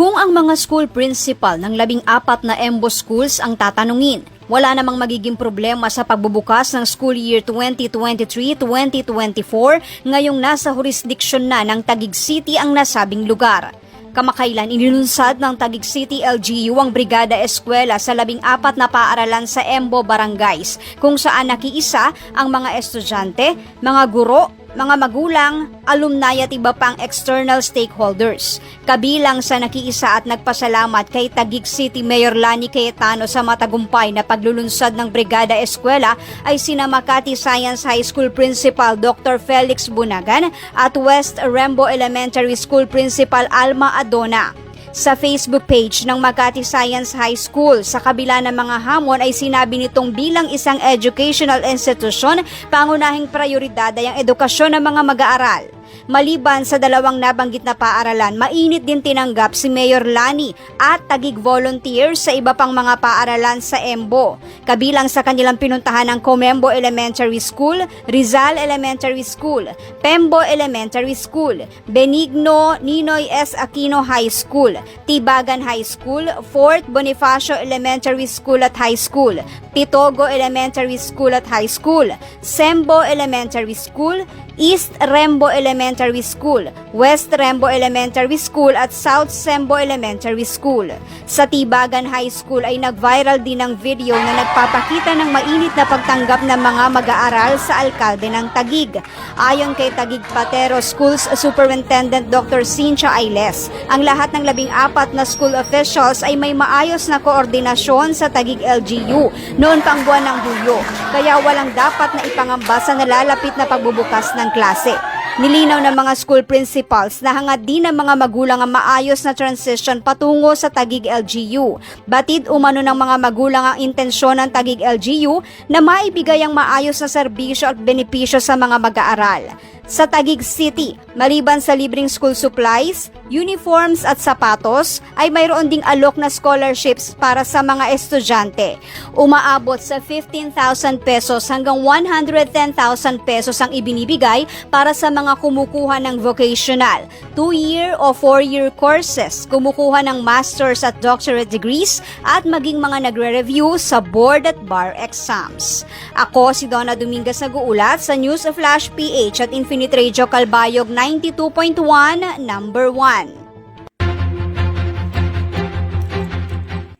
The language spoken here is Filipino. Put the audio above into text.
Kung ang mga school principal ng labing apat na EMBO schools ang tatanungin, wala namang magiging problema sa pagbubukas ng school year 2023-2024 ngayong nasa jurisdiction na ng Taguig City ang nasabing lugar. Kamakailan inilunsad ng Taguig City LGU ang Brigada Eskwela sa labing apat na paaralan sa Embo Barangays kung saan nakiisa ang mga estudyante, mga guro, mga magulang, alumni at iba pang external stakeholders. Kabilang sa nakiisa at nagpasalamat kay Taguig City Mayor Lani Cayetano sa matagumpay na paglulunsad ng Brigada Eskwela ay sina Makati Science High School Principal Dr. Felix Bunagan at West Rembo Elementary School Principal Alma Adona. Sa Facebook page ng Makati Science High School, sa kabila ng mga hamon ay sinabi nitong bilang isang educational institution, pangunahing prioridad ay ang edukasyon ng mga mag-aaral. Maliban sa dalawang nabanggit na paaralan, mainit din tinanggap si Mayor Lani at tagig volunteers sa iba pang mga paaralan sa Embo. Kabilang sa kanilang pinuntahan ng Comembo Elementary School, Rizal Elementary School, Pembo Elementary School, Benigno Ninoy S. Aquino High School, Tibagan High School, Fort Bonifacio Elementary School at High School, Pitogo Elementary School at High School, Sembo Elementary School, East Rembo Elementary School, West Rembo Elementary School at South Sembo Elementary School. Sa Tibagan High School ay nag-viral din ang video na nagpapakita ng mainit na pagtanggap ng mga mag-aaral sa alkalde ng Tagig. Ayon kay Tagig Patero Schools Superintendent Dr. Cynthia Ailes, ang lahat ng labing apat na school officials ay may maayos na koordinasyon sa Tagig LGU noon pang buwan ng Hulyo, kaya walang dapat na ipangamba sa nalalapit na pagbubukas ng klase. Nilinaw ng mga school principals na hangad din ng mga magulang ang maayos na transition patungo sa Tagig LGU. Batid umano ng mga magulang ang intensyon ng Tagig LGU na maibigay ang maayos na serbisyo at benepisyo sa mga mag-aaral. Sa Tagig City, maliban sa libreng school supplies, uniforms at sapatos, ay mayroon ding alok na scholarships para sa mga estudyante. Umaabot sa 15,000 pesos hanggang 110,000 pesos ang ibinibigay para sa mga kumukuha ng vocational, 2-year o 4-year courses, kumukuha ng master's at doctorate degrees, at maging mga nagre-review sa board at bar exams. Ako si Donna Dominguez Naguulat sa News of Flash PH at Infinite Radio Calbayog 92.1 number 1.